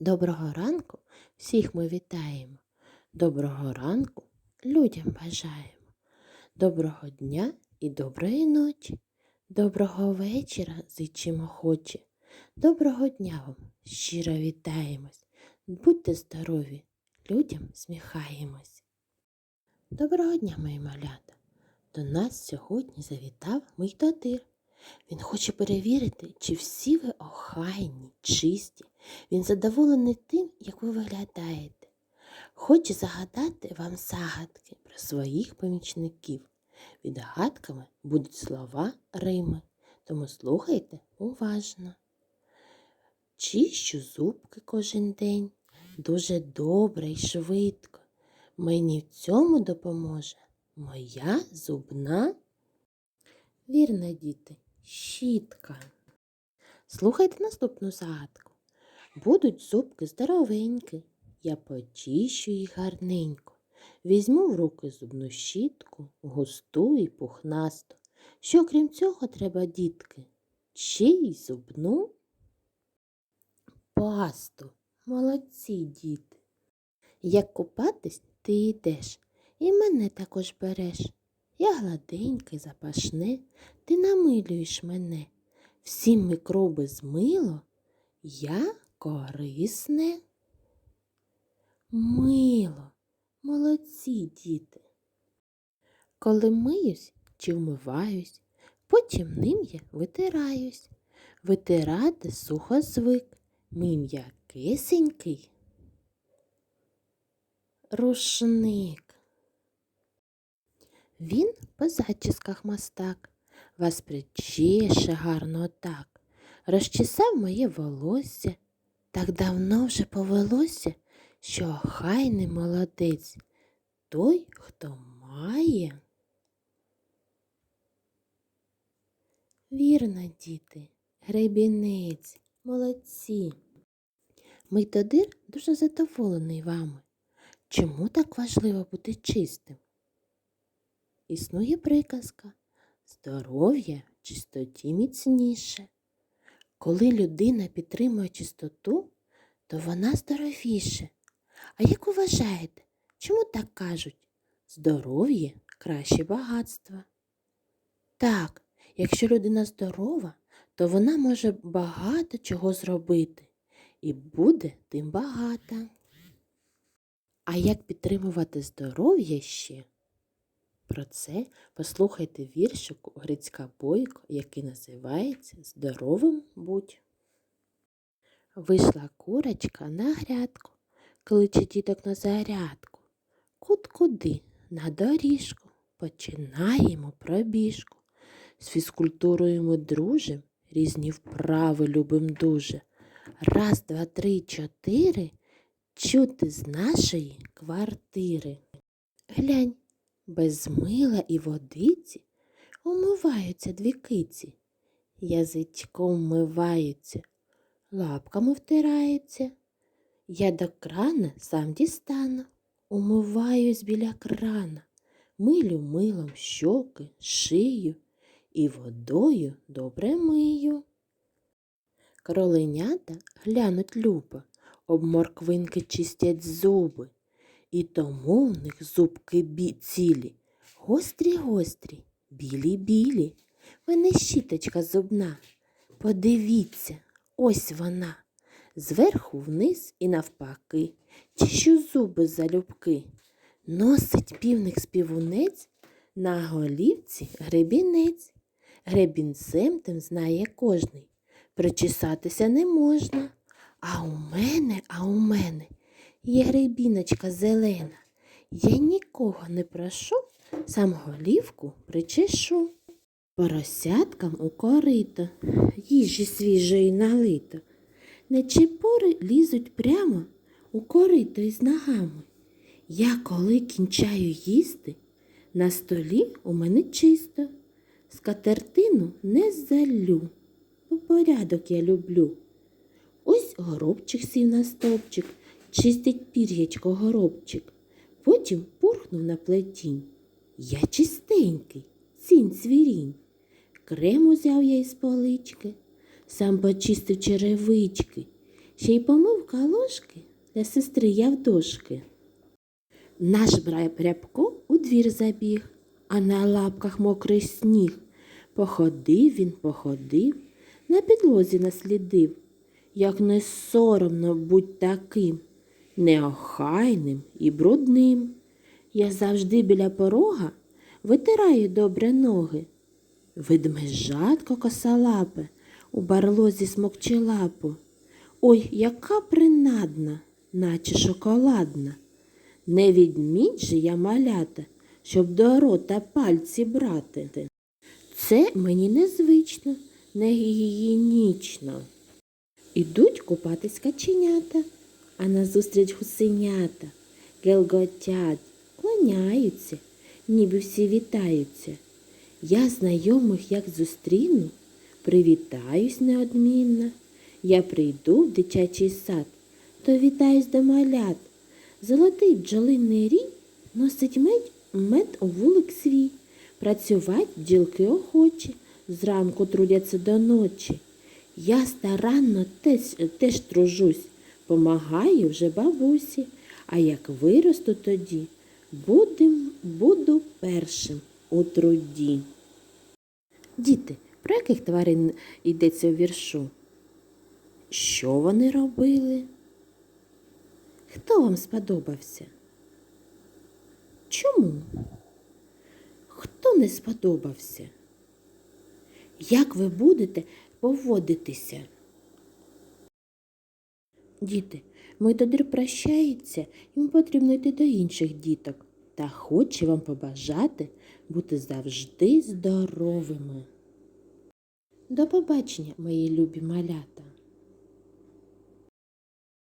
Доброго ранку всіх ми вітаємо. Доброго ранку людям бажаємо. Доброго дня і доброї ночі. Доброго вечора зичимо хоче. Доброго дня вам щиро вітаємось. Будьте здорові, людям сміхаємось. Доброго дня, мої малята. До нас сьогодні завітав мій татир. Він хоче перевірити, чи всі ви охайні, чисті. Він задоволений тим, як ви виглядаєте. Хоче загадати вам загадки про своїх помічників. Відгадками будуть слова Рими, тому слухайте уважно. Чищу зубки кожен день, дуже добре і швидко. Мені в цьому допоможе моя зубна. Вірно, діти, щітка. Слухайте наступну загадку. Будуть зубки здоровенькі, я почищу їх гарненько. Візьму в руки зубну щітку, густу і пухнасту. Що крім цього треба, дітки? Ще й зубну пасту. Молодці, діти. Як купатись, ти йдеш, і мене також береш. Я гладеньке, запашне, ти намилюєш мене. Всі мікроби змило, я корисне. Мило, молодці діти. Коли миюсь чи вмиваюсь, потім ним я витираюсь. Витирати сухо звик, мій м'якесенький. Рушник. Він по зачісках мастак, вас причеше гарно так, розчесав моє волосся, так давно вже повелося, що охайний молодець, той, хто має. Вірно, діти, гребінець, молодці. Мій додир дуже задоволений вами. Чому так важливо бути чистим? Існує приказка здоров'я в чистоті міцніше. Коли людина підтримує чистоту, то вона здоровіше. А як вважаєте, чому так кажуть? Здоров'я краще багатства. Так, якщо людина здорова, то вона може багато чого зробити і буде тим багата. А як підтримувати здоров'я ще? Про це послухайте віршику Грицька Бойко, який називається Здоровим будь. Вийшла курочка на грядку, кличе діток на зарядку. Кут куди? На доріжку. Починаємо пробіжку. З фізкультурою ми дружим, різні вправи любим дуже. Раз, два, три, чотири. Чути з нашої квартири. Глянь, без мила і водиці умиваються дві киці, язичком миваються, лапками втираються. Я до крана сам дістану, умиваюсь біля крана, милю милом щоки, шию і водою добре мию. Кроленята глянуть любо, об морквинки чистять зуби. І тому в них зубки бі цілі, гострі гострі, білі білі. Мене щіточка зубна. Подивіться, ось вона. Зверху вниз і навпаки, чищу зуби залюбки. Носить півник співунець, на голівці гребінець. Гребінцем тим знає кожний. Причесатися не можна. А у мене, а у мене є гребіночка зелена. Я нікого не прошу, сам голівку причешу. Поросяткам у корито, їжі свіжої налито. Нечіпори лізуть прямо у корито із ногами. Я, коли кінчаю їсти, на столі у мене чисто. Скатертину не залю, бо порядок я люблю. Ось горобчик сів на стовпчик, чистить пір'ячко горобчик. Потім пурхнув на плетінь. Я чистенький, цінь цвірінь. Крем узяв я із полички, сам почистив черевички. ще й помивка ложки для сестри Явдошки. Наш бра- у двір забіг, а на лапках мокрий сніг. Походив він, походив, на підлозі наслідив, як не соромно будь таким, неохайним і брудним. Я завжди біля порога витираю добре ноги. Ведмежатко косолапе у барлозі смокче лапу. Ой, яка принадна, наче шоколадна. Не відміть же я малята, щоб до рота пальці брати. Це мені незвично, не гігієнічно. Ідуть купатись каченята, а назустріч гусенята, гелготять, клоняються, ніби всі вітаються. Я знайомих як зустріну, привітаюсь неодмінно. Я прийду в дитячий сад, то вітаюсь до малят. Золотий бджолиний рій носить мед, мед у вулик свій. Працювать бджілки охочі, зранку трудяться до ночі. Я старанно теж, теж тружусь, помагаю вже бабусі, а як виросту тоді, будем, буду першим у труді. Діти, про яких тварин йдеться у віршу? Що вони робили? Хто вам сподобався? Чому? Хто не сподобався? Як ви будете поводитися? Діти, мій додир прощається, йому потрібно йти до інших діток та хоче вам побажати бути завжди здоровими. До побачення, мої любі малята!